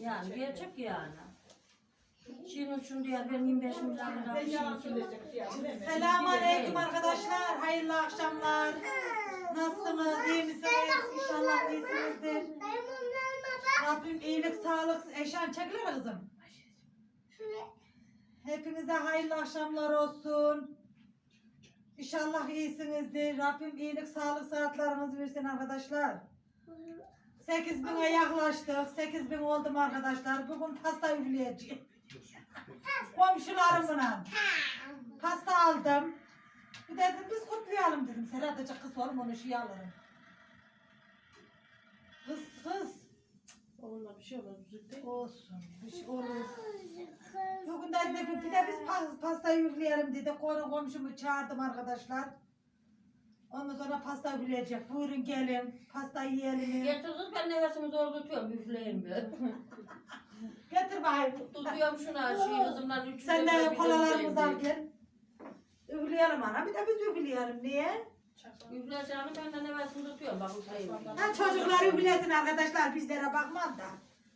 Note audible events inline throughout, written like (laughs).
Yani gerçek yani. Şimdi şunu diye ben 25 milyon lira bir şey. Selamünaleyküm arkadaşlar. Hayırlı akşamlar. Nasılsınız? İyi misiniz? İnşallah iyisinizdir. Rabbim iyilik, sağlık, eşan çekilir mi kızım? Hepinize hayırlı akşamlar olsun. İnşallah iyisinizdir. Rabbim iyilik, sağlık, saatlerinizi versin arkadaşlar. 8 bine yaklaştık. 8 bin oldum arkadaşlar. Bugün pasta üfleyeceğim. (laughs) Komşularımla. Pasta aldım. Bir dedim biz kutlayalım dedim. Serhat Hoca kız oğlum onu şey alırım. Kız kız. Onunla bir şey olmaz. Olsun. Bir şey olur. Bugün de dedim bir de biz pas, pasta üfleyelim dedi. Konu komşumu çağırdım arkadaşlar. Ondan sonra pasta üfleyecek. Buyurun gelin. Pasta yiyelim. Getir kız ben nefesimi zor tutuyorum üfleyeyim bir. (laughs) Getir bakayım. Tutuyorum şuna şey hızımdan üç Sen de üfleyeyim. gel. Üfleyelim ana. Bir de biz üfleyelim. Niye? Üfleyeceğimi ben de nefesimi tutuyorum bak üfleyeyim. Ha çocuklar üflesin arkadaşlar. Bizlere bakmam da.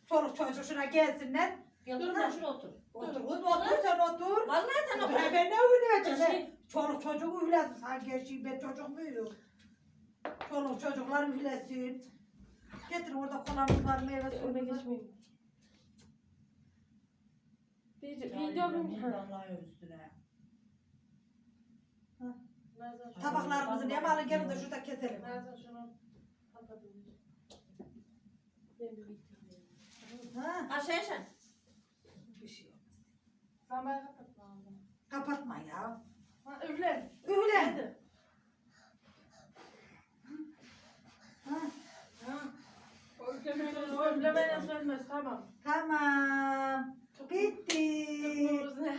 Çoluk çocuk şuna gelsinler. Gel dur şuraya otur. Otur kız otur sen otur. Vallahi sen Otur otur. ben ne üfleyeceğim? Çoluk çocuk üflesin. Sanki şey ben çocuk muyum? Çoluk çocuklar üflesin. Getir orada kolamız var meyve. Önüme geçmeyin. Bir, videom Vallahi üstüne. Tabaklarımızı ne alın gelin de şurada keselim. Nazan şunu kapatın. Ben bir bitireyim. Ha? Aşağı sen. Bir şey yok. Sen bana kapatma ağzını. Kapatma ya. Ha üfle. Üfle. Hadi. Ha. Hı. O üflemeyle O üflemeyle sönmez tamam. Tamam. Bitti. Kıpkırmızı ne?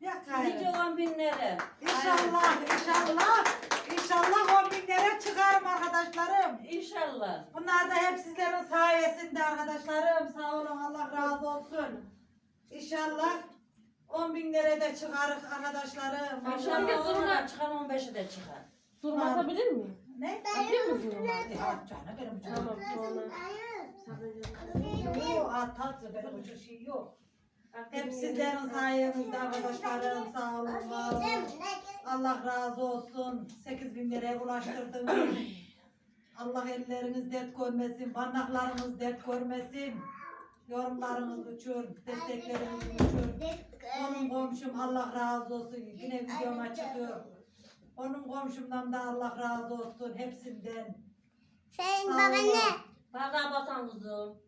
Yak Nice on binlere. İnşallah, inşallah. İnşallah 10 binlere çıkarım arkadaşlarım. İnşallah. Bunlar da hep sizlerin sayesinde arkadaşlarım. Sağ olun Allah razı olsun. İnşallah 10 binlere de çıkarız arkadaşlarım. İnşallah ondan çıkan 15'i de çıkar. Durum atabilir miyim? Ne? Atayım mı durumu? Ya canım benim canım. Tamam sonra. Yok atatsı benim için şey yok. Hep sizlerin sayenizde arkadaşlarım sağ olun var olun. Allah razı olsun. 8 bin liraya ulaştırdınız. (coughs) Allah elleriniz dert görmesin, parmaklarınız dert görmesin. Yorumlarınız uçur, destekleriniz uçur. Onun komşum Allah razı olsun. Yine videoma çıkıyor. Onun komşumdan da Allah razı olsun hepsinden. Senin olun. ne? Bardağa basan kızım.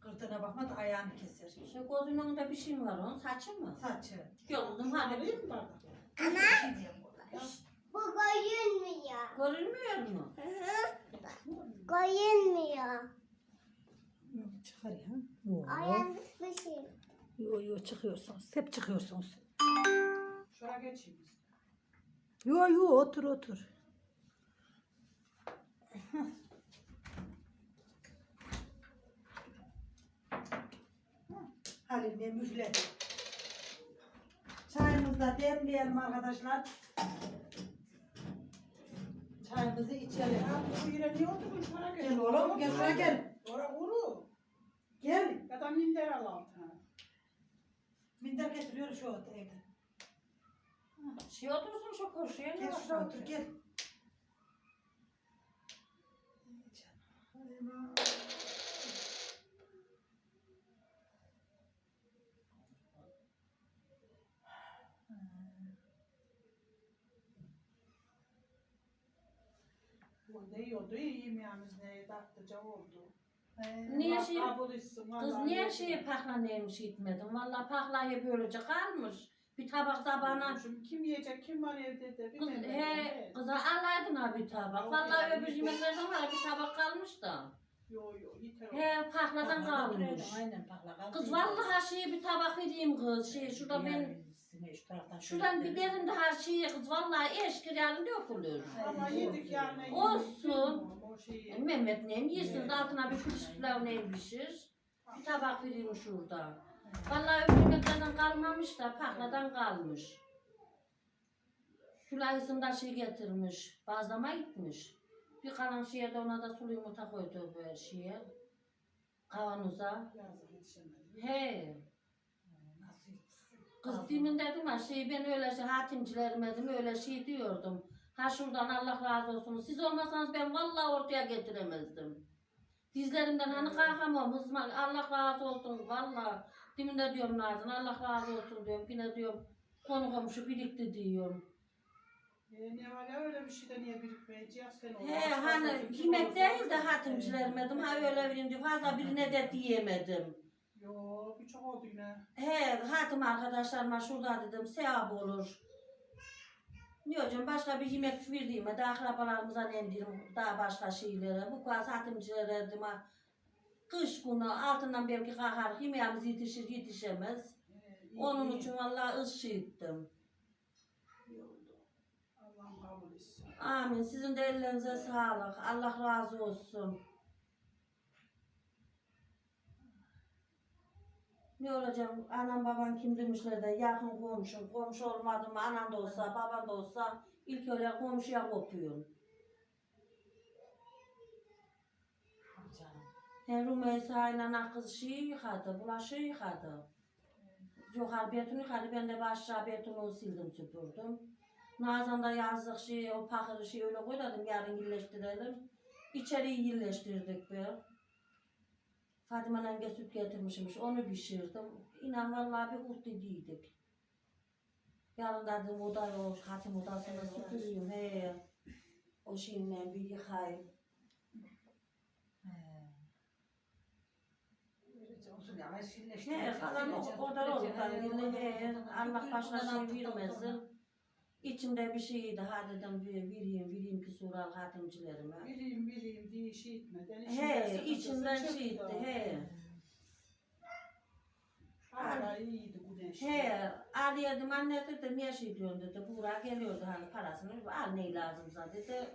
Kırtına bakma da ayağını keser. Şu gözünün önünde bir şey mi var onun? Saçı mı? Saçı. Yok kızım hadi. Alayım mı bardak? Bu koyulmuyor. Görünmüyor mu? Koyulmuyor. Çıkar ya. Yok. Ayağınız bir şey. Yok yok çıkıyorsunuz. Hep çıkıyorsunuz. Şuraya geçeyim. Yok yok otur otur. Halil ne müjle. Çayımızı da demleyelim arkadaşlar. Çayımızı içelim. Ya bu yine niye oturmuş? Şuraya geç. Gel oğlum gel şuraya gel. Oraya kuru. Gel. Ya da minder al altına. Minder getiriyor şu evde. Şey otursun şu kurşuya. Gel şuraya otur gel. Bu ne iyi oldu? İyi yemeğimiz ne tatlıca oldu. Niye şey... Kız niye yesin. şeyi paklanıymış gitmedin? Valla paklayı böylece kalmış. Bir tabak tabağına. Şimdi kim yiyecek, kim var evde de Kız, bilmem. he, kıza alaydın ha bir tabak. Valla öbür yemeklerden var bir tabak kalmış da. Yo yo yeter. He pakladan kalmış. Aynen pakla. Kız vallahi şeyi bir tabak vereyim kız. Şey şurada ben Şu taraftan şuradan bir dedim de her şeyi kız vallahi eşkir yarın dökülür. Vallahi yedik yani. Olsun. E, Mehmet neyim yersiniz altına bir kulis pilav neyim pişir. Bir tabak vereyim şurada. Vallahi öbür yemeklerden kalmamış da pakladan kalmış. Şulayısında şey getirmiş. Bazlama gitmiş. Bir kalan şeye de ona da sulu yumurta koydu bu şeye. Kavanoza. He. Kız demin dedim ha şey ben öyle şey hatimcilerime dedim öyle şey diyordum. Ha şuradan Allah razı olsun. Siz olmasanız ben vallahi ortaya getiremezdim. Dizlerimden hani kalkamam hızma Allah razı olsun vallahi. Demin de diyorum Nazan Allah razı olsun diyorum. Yine diyorum konu komşu birikti diyorum. E, ne var ya öyle bir şeyde niye birikmeyeceğiz sen onu? He hani yemek değil de hatimcilerime dedim. Ha öyle diye fazla birine de diyemedim. Yo birçok oldu yine. He hatim arkadaşlarıma şurada dedim sevap olur. Ne hocam başka bir yemek verdiğime de akrabalarımıza nendirim daha başka şeylere. Bu kadar hatimcilere dedim ha. Kış günü altından belki kalkar yemeğimiz yetişir yetişemez. İyi, Onun iyi. için vallahi ışığı ettim. İyi oldu. Allah'ım kabul etsin. Amin. Sizin de ellerinize sağlık. Allah razı olsun. Ne olacak? Anam baban kim demişler de yakın komşum. Komşu olmadı mı anan da olsa baban da olsa ilk öyle komşuya kopuyorsun. Canım. He Rümeysa ile kız şey yıkadı, bulaşığı yıkadı. Yukarı betonu yıkadı, ben de aşağı betonu sildim süpürdüm. Nazan da yazlık şey, o pakırı şey öyle koydum, yarın iyileştirelim. İçeriği iyileştirdik be. Fatime Nenge süt getirmişmiş, onu pişirdim. İnan vallahi bir kurt dediydik. Yarın da dedim odayı, o hatim odasını süpüreyim, he. O şeyinle bir yıkayayım. He. Kalan o- tabii. He, Allah başına şey vermesin. İçimde bir şey daha dedim bir vereyim, vereyim ki sural hatimcilerime. Bileyim bileyim diye şey etmeden. He, içimden şey etti, he. Hala iyiydi bu güneş. He, Ali'ye dedim anne dedi niye şey diyorsun dedi. Buğra geliyordu hani parasını al ne lazımsa dedi.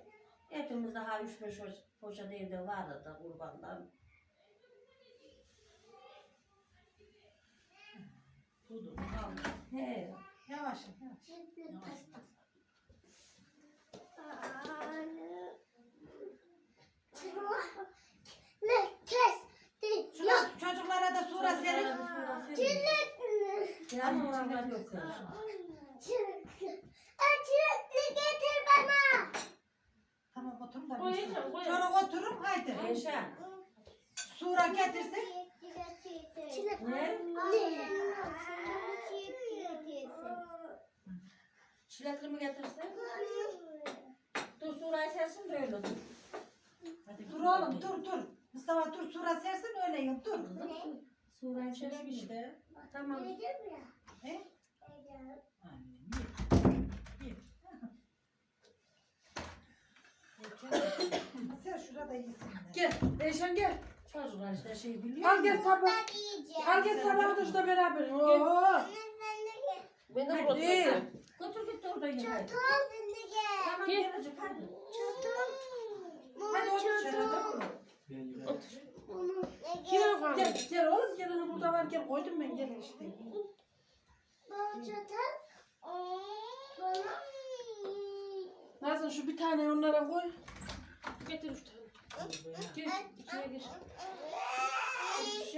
Hepimiz daha üç beş poş- poşet evde vardı da kurbandan. Tudu, al. He, Yavaş yavaş. Yavaş. Ne kes? Şuna, çocuklara da sura serin. Biraz sonra götür. Açıklı getir bana. Tamam oturun da. Sonra oturun haydi. Eşen, Sura getirsin. ne? Ne? Çilekli mi getirsin? Dur Sura'yı sersin de öyle dur. Hadi Dur oğlum dur dur. Mustafa dur sura sersin öyle yap dur. Sura'yı sersin işte. Tamam. He? Sen şurada iyisin. Gel. Eyşan gel. Çocuklar işte şey biliyor Al gel tabağı. Al gel tabağı da şurada beraber. Oo. Ben de burada. Değil. Götür git de orada yine. Tamam Gel. gelecek hadi. Hadi otur şurada. Kime falan? Gel, gel oğlum gel onu burada var gel koydum ben gel işte. Nazan şu bir tane onlara koy. Getir üç tane. Gel içine gir.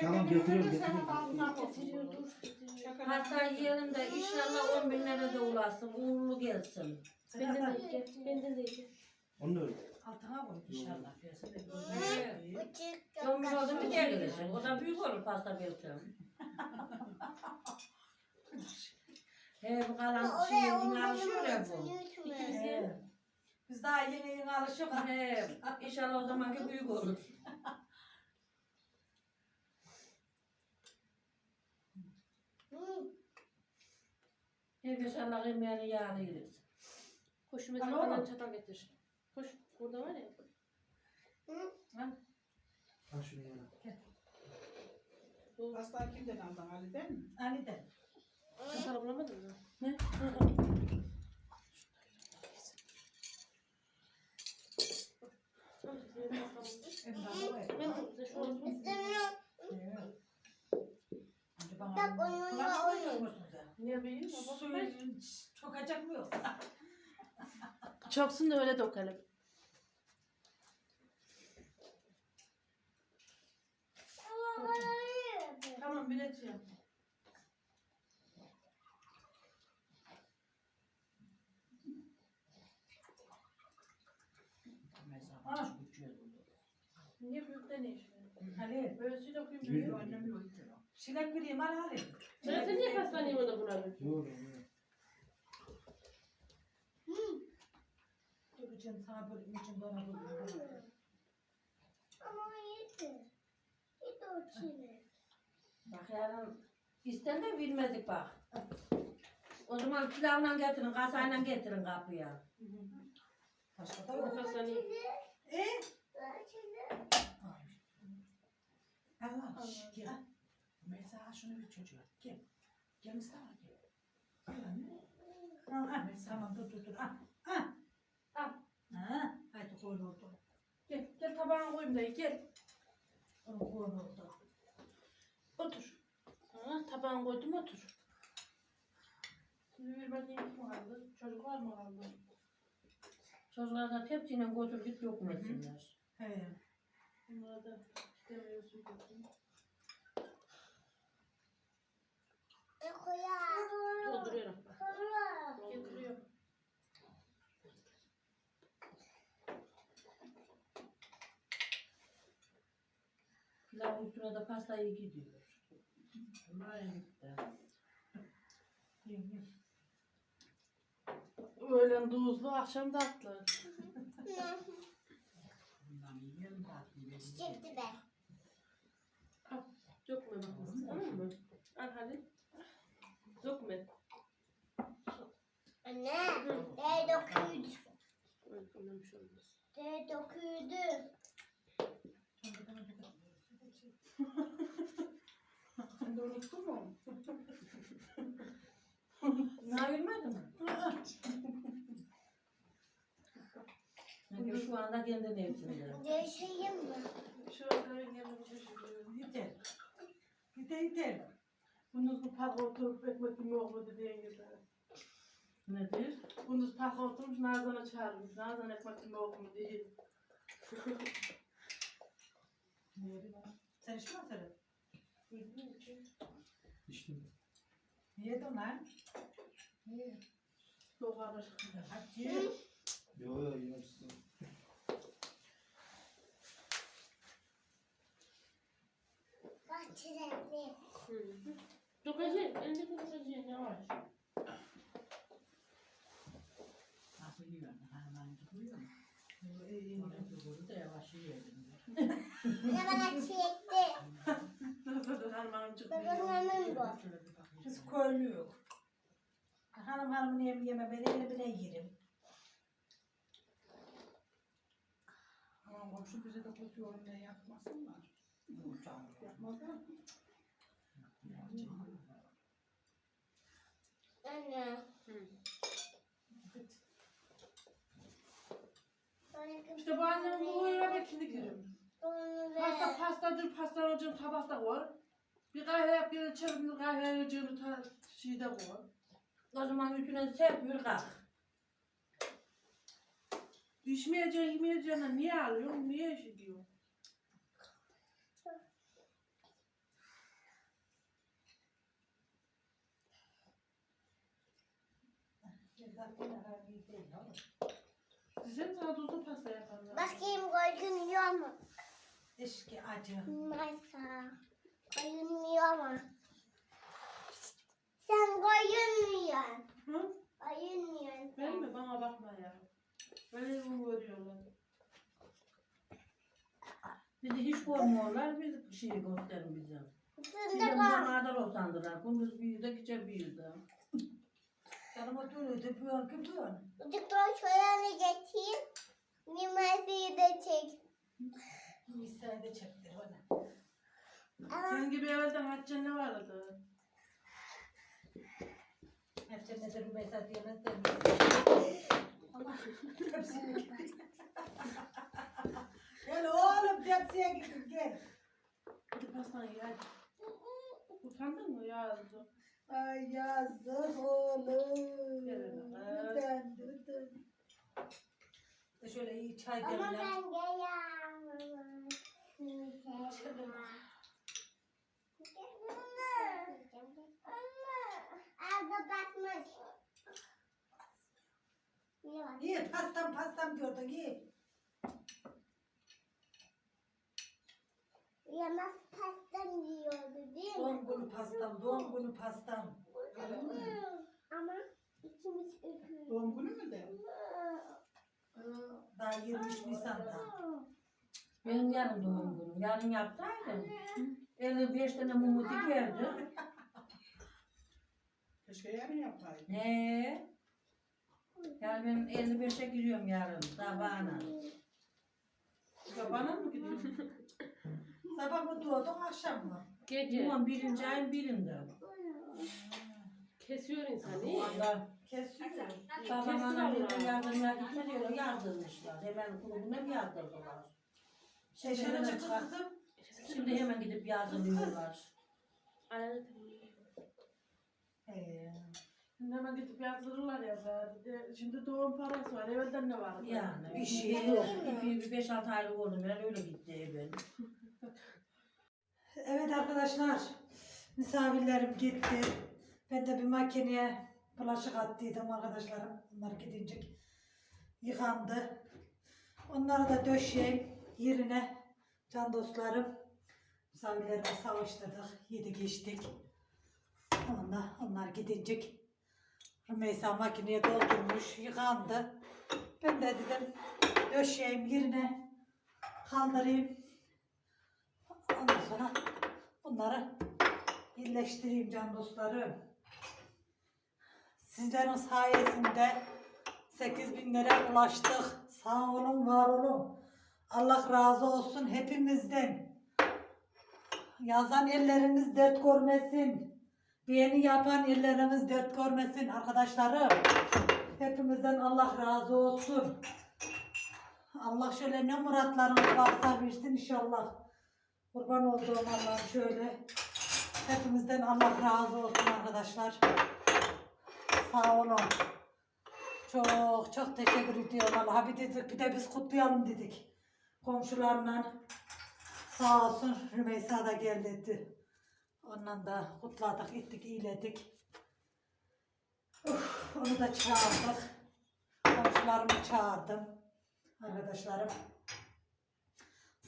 Tamam getiriyorum getiriyorum. Getiriyor dur. Hatta yiyelim de inşallah on binlere de ulaşsın. Uğurlu gelsin. Benden de gel. Benden de gel. Onu da öyle. Altına koy inşallah. On bin oldu mu gelecek. O da büyük olur pasta belki. He bu kalan şey yine alışıyor ya bu. Biz daha yeni yeni alışık. He inşallah o zamanki büyük olur. Herkes Allah yemeğini yağını yedirsin. Koş mesela oğlum. bana çatal getir. Koş. Burada var ya. Al şunu yana. Hasta kimden aldın Ali'den mi? Ali'den. Çatal bulamadın mı? Ne? Emrah'a koy. Ben de şu an Evet. Önce bana Bak, onunla koyuyor oyun. musun Niye bileyim? Suyun çokacak mı yoksa? (laughs) Çoksun da öyle dokalım. Tamam bileceğim. Niye büyükten ne işin? Hani? Böylesi dokuyum büyüyor. Annem büyüyor. Şilek vereyim al hadi. Ben sen niye pastaneye orada buradın? Yok yok. Yapacağım sana böyle için bana böyle. Ama yedi. Yedi o çile. Bak yarın isten de bilmedik bak. O zaman pilavla getirin, kasayla getirin kapıya. Başka da yok. Pastaneye. E? Çile. Allah gel. Mesela şunu bir çocuğa. Gel. Gel Mustafa gel. Gel anne. Ha, ha, tamam dur dur dur. Ah, ah. Al. Ha, haydi koy orada. Gel, gel tabağına koyayım dayı gel. Onu koy orada. Otur. Ha, tabağına koydum otur. Şimdi bir bakayım kim kaldı? Çocuklar mı kaldı? Çocuklar da tepsiyle götür git yok etsinler. He. Bunlara da demiyorsun Dolduruyorum. Koyar. Getiriyorum. Pilavın üstüne de pasta iyi gidiyor. Öğlen tuzlu, akşam tatlı. Çiçekti be. Dökme bakmasın tamam mı? Al hadi. Dökme. Anne. De dokuydu. Ondan bir şey olmaz. De dokuydu. Sen de unuttun mu? Ne bilmedin (laughs) mi? Çünkü şu anda kendi nefsinde. Değişeyim mi? Şu an ben geldim şaşırıyorum. Yeter. Bunduz bu parka oturup ekmek mi yok mu dediğin gibi. Nedir? Bunduz parka oturmuş Nazan'a çağırmış. Nazan ekmek mi yok mu diye. Sen içme sen. İçtim. Yedin lan. Çok ağır. Hadi ye. Yok yok yemişsin. Bahçelerinde. Dökeceksin. Elindeki dökeceksin yavaş. Nasıl yiyorsun? Hemen gidiyor mu? Ne bana çekti. Harmanım çıkmıyor. Babamın bu. Biz köylüyük. Hanım hanımın yeme yeme ben eline bile yerim. Aman komşu bize de tutuyorum ne yapmasınlar. Yapmazlar. Anne. İşte bu annem bu ben şimdi girerim. Onu Pasta pastadır, pasta hocam tabakta koy. Bir kahve yap, bir de çırpınır kahve hocam bir tane şeyde koy. O zaman üstüne serp yürü kalk. İçmeyeceğin, yemeyeceğin niye alıyorsun, niye şey diyor? Sizin sana tuzlu pasta yaparlar. Bakayım koyun yiyor mu? Eşki acı. Masa. Koyun yiyor mu? Sen koyun mu yiyorsun? Hı? Koyun yiyorsun Ben mi? Bana bakma ya. Böyle mi görüyorlar? Bizi hiç görmüyorlar, biz bir şey gösterin bize. Fındık Bize var. bunlardan utandılar. Gündüz büyüdü, gece büyüdü. Canım oturuyor tepüyor kıpıyor. Çocuklar şöyle getireyim. Limonatayı da çek. Misayı da çektir bana. Ama Senin gibi evvelden Hatice ne vardı? Hep cennetin mesaj yemez de. Allah hepsini. Gel oğlum tepsiye gidin gel. Hadi pastanı ye hadi. Utandın mı ya? Ay yazık oğlum. Neden dedim. E, şöyle iyi çay demle. Ama ben gelmem. Çabuk. İyi pastam pastam gördün iyi. Yemez pastam yiyordu değil mi? Doğum günü pastam, doğum günü pastam. Ama ikimiz öpüyoruz. Doğum günü mü de? Daha 23 Nisan'da. Benim yarın doğum günüm. Yarın yapsaydım. 55 tane mumu dikerdim. Keşke yarın yapaydım. He. Yani ben 55'e giriyorum yarın sabahına. Babana mı gidiyorsun? Sabah mı doğdun akşam mı? Gece. Bilmem birinci ayın birinde. Kesiyor insanı. Valla Kesiyor. babam anam bir yardımına gitme diyor. Yardırmışlar. Hemen kulübüne mi yardırdılar? Şimdi Şeşene hemen, çıktı kalk- kızım. şimdi hemen gidip yardırıyorlar. Ee, hemen gidip yazdırırlar ya zaten. Şimdi doğum parası var. Evvelden ne vardı? Yani Bir bir şey şey yok. İpi bir 5-6 aylık oldum. Ben öyle gitti evim. (laughs) Evet arkadaşlar, misafirlerim gitti. Ben de bir makineye bulaşık attıydım arkadaşlarım. Onlar gidince yıkandı. Onları da döşeyim yerine can dostlarım. Misafirlerime savaştırdık, yedik içtik. Onlar, onlar gidince Rümeysa makineye doldurmuş, yıkandı. Ben de dedim döşeyim yerine kaldırayım. Sonra bunları birleştireyim can dostlarım. Sizlerin sayesinde 8 binlere ulaştık. Sağ olun, var olun. Allah razı olsun hepimizden. Yazan ellerimiz dert görmesin. Beğeni yapan ellerimiz dert görmesin arkadaşlarım. Hepimizden Allah razı olsun. Allah şöyle ne muratlarımız varsa versin inşallah. Kurban olduğum Allah'ım şöyle. Hepimizden Allah razı olsun arkadaşlar. Sağ olun. Çok çok teşekkür ediyorum Allah'a. Bir dedik bir de biz kutlayalım dedik. Komşularla. Sağ olsun Rümeysa da geldi. Ondan da kutladık, ettik, iyiledik. Uf, onu da çağırdık. Komşularımı çağırdım. Arkadaşlarım.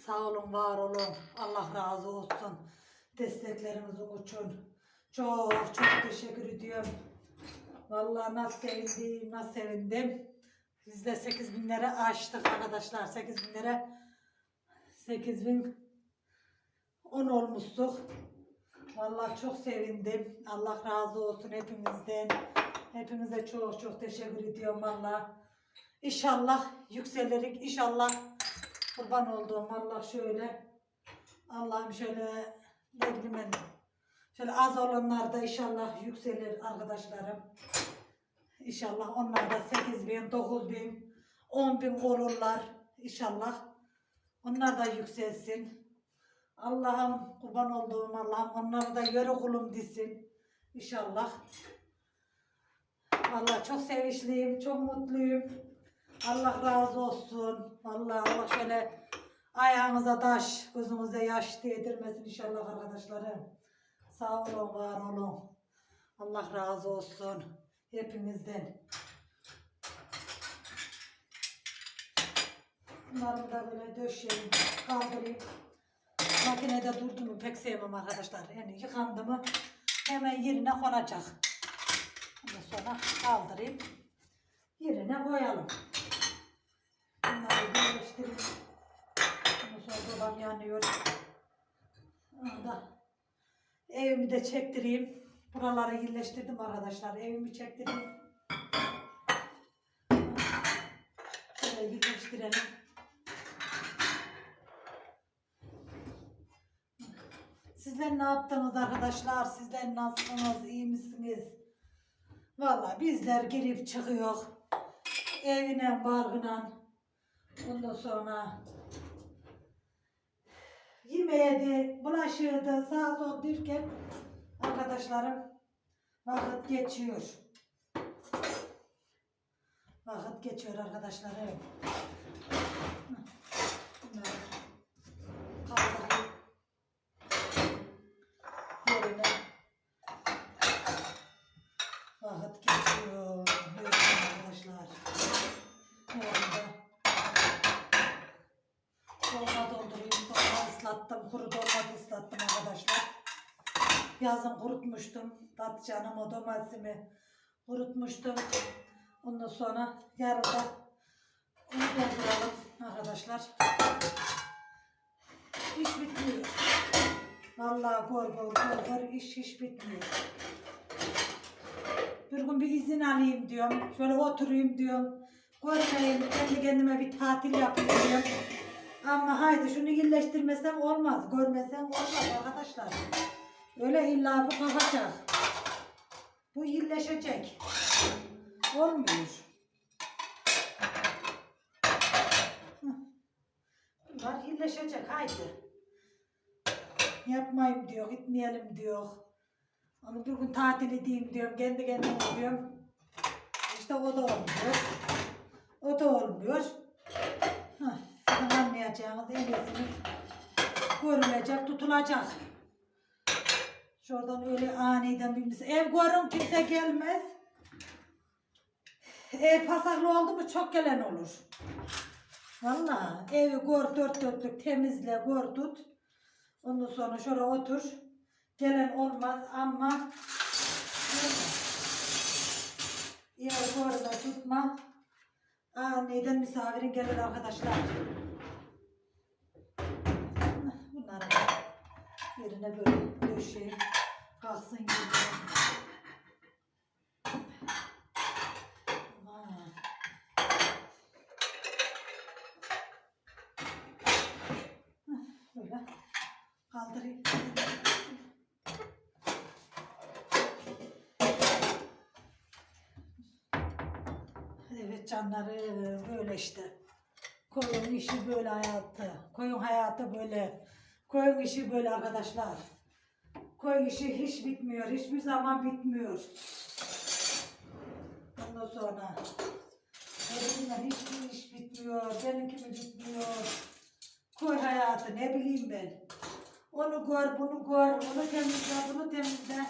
Sağ olun, var olun. Allah razı olsun. Destekleriniz için. Çok çok teşekkür ediyorum. Vallahi nasıl sevindim, nasıl sevindim. Biz de 8 binlere açtık arkadaşlar. 8 binlere 8 bin 10 olmuştuk. Vallahi çok sevindim. Allah razı olsun hepimizden. Hepinize çok çok teşekkür ediyorum vallahi. İnşallah yükselirik. İnşallah kurban olduğum Allah şöyle Allah'ım şöyle ne bileyim şöyle az olanlar da inşallah yükselir arkadaşlarım. İnşallah onlar da 8 bin, 9 bin, 10 bin olurlar inşallah. Onlar da yükselsin. Allah'ım kurban olduğum Allah'ım onları da yörü kulum desin. İnşallah. Vallahi çok sevinçliyim, çok mutluyum. Allah razı olsun. Vallahi Allah şöyle ayağınıza taş, gözünüze yaş değdirmesin inşallah arkadaşlarım. Sağ olun, var olun. Allah razı olsun hepimizden. Bunları da böyle döşeyim, kaldırayım. Makinede durdu mu pek sevmem arkadaşlar. Yani yıkandı mı hemen yerine konacak. Ondan sonra kaldırayım. Yerine koyalım. Bunları birleştireyim. Ondan sonra babam yanıyor. Evimi de çektireyim. Buraları yerleştirdim arkadaşlar. Evimi çektireyim. Şöyle yerleştirelim. Sizler ne yaptınız arkadaşlar? Sizler nasılsınız? İyi misiniz? Vallahi bizler girip çıkıyor. Evine barkına. Ondan sonra yemeğiydi, bulaşığıydı, sağ sol derken arkadaşlarım vakit geçiyor. Vakit geçiyor arkadaşlarım. Bunları. Yerine vakit geçiyor. Buyurun arkadaşlar. Bu arada ıslattım. Kuru domates ıslattım arkadaşlar. Yazın kurutmuştum. Patlıcanımı, domatesimi kurutmuştum. Ondan sonra yarın da onu dolduralım arkadaşlar. İş bitmiyor. Vallahi gor gor gor gor iş hiç bitmiyor. Bir gün bir izin alayım diyorum. Şöyle oturayım diyorum. Görmeyeyim, kendi kendime bir tatil yapayım diyorum. Ama haydi şunu iyileştirmesem olmaz. Görmesem olmaz arkadaşlar. Öyle illa bu kalkacak. Bu iyileşecek. Olmuyor. Bunlar iyileşecek haydi. Yapmayayım diyor, gitmeyelim diyor. Ama bir gün tatil edeyim diyorum, kendi kendime diyorum. İşte o da olmuyor. O da olmuyor. Hah, sizin anlayacağınız en iyisini görülecek, tutulacak. Şuradan öyle aniden bir mis- Ev görün kimse gelmez. Ev pasaklı oldu mu çok gelen olur. Vallahi evi gör dört dörtlük temizle gör tut. Ondan sonra şöyle otur. Gelen olmaz ama evi görme tutma. Aniden misafirin gelir arkadaşlar. Yerine böyle döşeyip kalsın gibi. Böyle kaldırayım. Evet canları böyle işte. Koyun işi böyle hayatı. Koyun hayatı böyle. Koyun işi böyle arkadaşlar. Koyun işi hiç bitmiyor. Hiçbir zaman bitmiyor. Ondan sonra benimle hiçbir iş bitmiyor. Benimki mi bitmiyor? Koy hayatı ne bileyim ben. Onu gör, bunu gör, onu temizle, bunu temizle.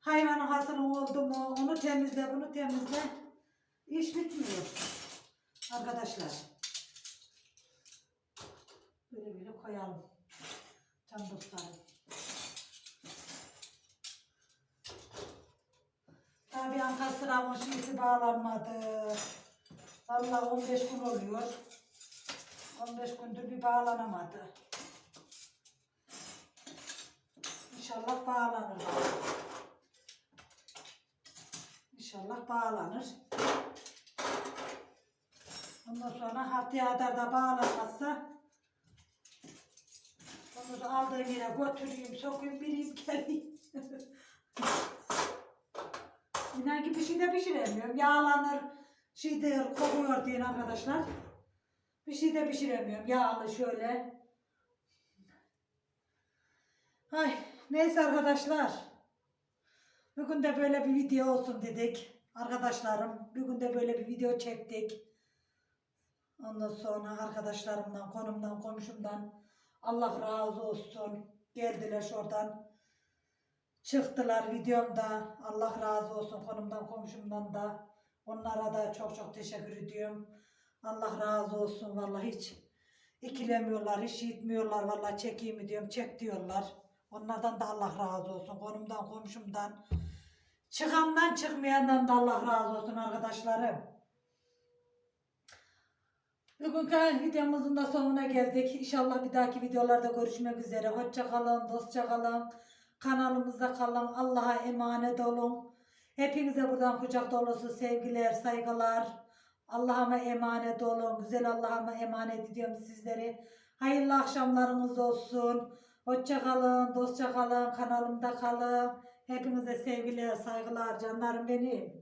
Hayvanın hastalığı oldu mu, onu temizle, bunu temizle. İş bitmiyor. Arkadaşlar. Böyle böyle koyalım. Can dostlarım. Tabii ankastramın şeysi bağlanmadı. Vallahi 15 gün oluyor. 15 gündür bir bağlanamadı. İnşallah bağlanır. İnşallah bağlanır. Ondan sonra haftaya kadar da bağlanmazsa da aldığım yere götüreyim, sokayım, biriyim, geleyim. (laughs) İnan ki bir şey de pişiremiyorum. Yağlanır, şey de kokuyor diye arkadaşlar. Bir şey de pişiremiyorum. Yağlı şöyle. Ay, neyse arkadaşlar. Bugün de böyle bir video olsun dedik. Arkadaşlarım, bugün de böyle bir video çektik. Ondan sonra arkadaşlarımdan, konumdan, komşumdan Allah razı olsun. Geldiler şuradan. Çıktılar videomda. Allah razı olsun konumdan, komşumdan da. Onlara da çok çok teşekkür ediyorum. Allah razı olsun vallahi hiç ikilemiyorlar, hiç gitmiyorlar vallahi çekeyim mi diyorum, çek diyorlar. Onlardan da Allah razı olsun. Konumdan, komşumdan. Çıkandan çıkmayandan da Allah razı olsun arkadaşlarım. Bugünkü videomuzun da sonuna geldik. İnşallah bir dahaki videolarda görüşmek üzere. Hoşça kalın, dostça. Kanalımızda kalın. Allah'a emanet olun. Hepinize buradan kucak dolusu sevgiler, saygılar. Allah'ıma emanet olun. Güzel Allah'ıma emanet ediyorum sizleri. Hayırlı akşamlarınız olsun. Hoşça kalın, dostça kanalımda kalın. Hepinize sevgiler, saygılar, canlarım benim.